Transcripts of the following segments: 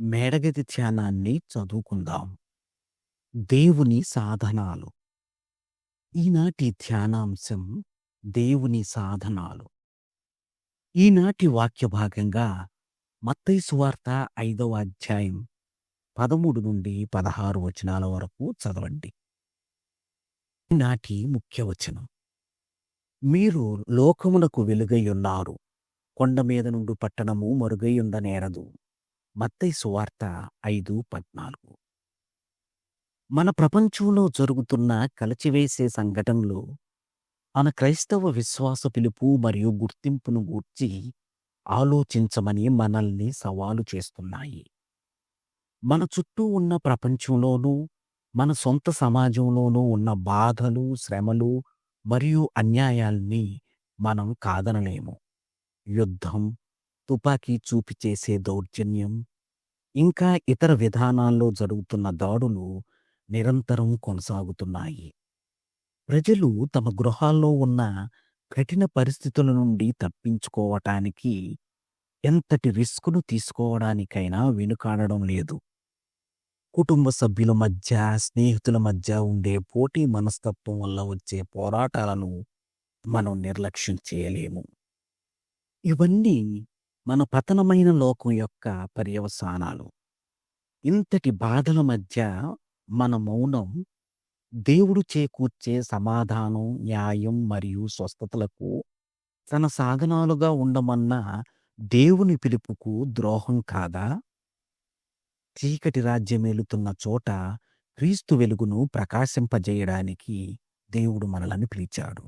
మేడగది ధ్యానాన్ని చదువుకుందాం. దేవుని సాధనాలు. ఈనాటి ధ్యానాంశం దేవుని సాధనాలు. ఈనాటి వాక్య భాగంగా మత్తయి సువార్త ఐదవ అధ్యాయం పదమూడు నుండి పదహారు వచనాల వరకు చదవండి. ఈనాటి ముఖ్య వచనం. మీరు లోకములకు వెలుగై ఉన్నారు. కొండ మీద నుండి పట్టణము మరుగై ఉండనేరదు మత్తై సువార్త ఐదు పద్నాలుగు. మన ప్రపంచంలో జరుగుతున్న కలచివేసే సంఘటనలు మన క్రైస్తవ విశ్వాస పిలుపు మరియు గుర్తింపును గూర్చి ఆలోచించమని మనల్ని సవాలు చేస్తున్నాయి. మన చుట్టూ ఉన్న ప్రపంచంలోనూ మన సొంత సమాజంలోనూ ఉన్న బాధలు శ్రమలు మరియు అన్యాయాల్ని మనం కాదనలేము. యుద్ధం తుపాకీ చూపి చేసే దౌర్జన్యం ఇంకా ఇతర విధానాల్లో జరుగుతున్న దాడులు నిరంతరం కొనసాగుతున్నాయి. ప్రజలు తమ గృహాల్లో ఉన్న కఠిన పరిస్థితుల నుండి తప్పించుకోవటానికి ఎంతటి రిస్కును తీసుకోవడానికైనా వెనుకాడడం లేదు. కుటుంబ సభ్యుల మధ్య స్నేహితుల మధ్య ఉండే పోటీ మనస్తత్వం వల్ల వచ్చే పోరాటాలను మనం నిర్లక్ష్యం చేయలేము. ఇవన్నీ మన పతనమైన లోకం యొక్క పర్యవసానాలు. ఇంతటి బాధల మధ్య మన మౌనం దేవుడు చేకూర్చే సమాధానం న్యాయం మరియు స్వస్థతలకు తన సాధనాలుగా ఉండమన్న దేవుని పిలుపుకు ద్రోహం కాదా? చీకటి రాజ్యమేలుతున్న చోట క్రీస్తు వెలుగును ప్రకాశింపజేయడానికి దేవుడు మనలను పిలిచాడు.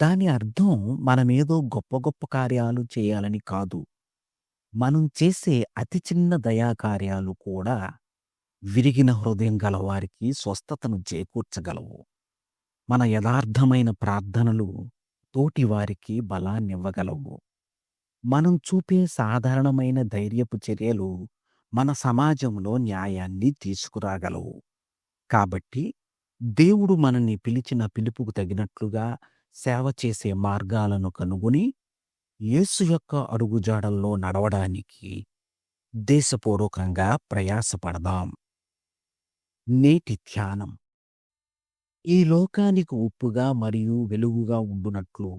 దాని అర్థం మనమేదో గొప్ప గొప్ప కార్యాలు చేయాలని కాదు. మనం చేసే అతి చిన్న దయా కార్యాలు కూడా విరిగిన హృదయం గలవారికి స్వస్థతను చేకూర్చగలవు. మన యథార్థమైన ప్రార్థనలు తోటివారికి బలాన్నివ్వగలవు మనం చూపే సాధారణమైన ధైర్యపు చర్యలు మన సమాజంలో న్యాయాన్ని తీసుకురాగలవు. కాబట్టి దేవుడు మనల్ని పిలిచిన పిలుపుకు తగినట్లుగా సేవ చేసే మార్గాలను కనుగొని యేసు యొక్క అడుగుజాడల్లో నడవడానికి దేశపూర్వకంగా ప్రయాసపడదాం. నేటి ధ్యానం. ఈ లోకానికి ఉప్పుగా మరియు వెలుగుగా ఉండునట్లు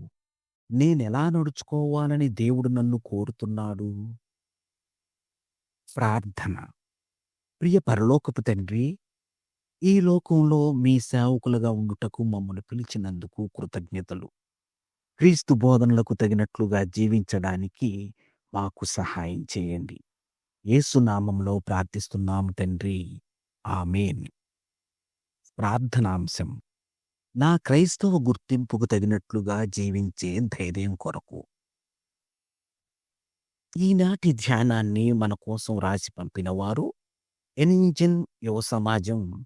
నేనెలా నడుచుకోవాలని దేవుడు నన్ను కోరుతున్నాడు? ప్రార్థన. ప్రియ పరలోకపు తండ్రి ఈ లోకంలో మీ సేవకులుగా ఉండుటకు మమ్మల్ని పిలిచినందుకు కృతజ్ఞతలు. క్రీస్తు బోధనలకు తగినట్లుగా జీవించడానికి మాకు సహాయం చేయండి. ఏసునామంలో ప్రార్థిస్తున్నాము తండ్రి. ఆమెన్. ప్రార్థనాంశం. నా క్రైస్తవ గుర్తింపుకు తగినట్లుగా జీవించే ధైర్యం కొరకు. ఈనాటి ధ్యానాన్ని మన కోసం రాసి పంపిన వారు యువ సమాజం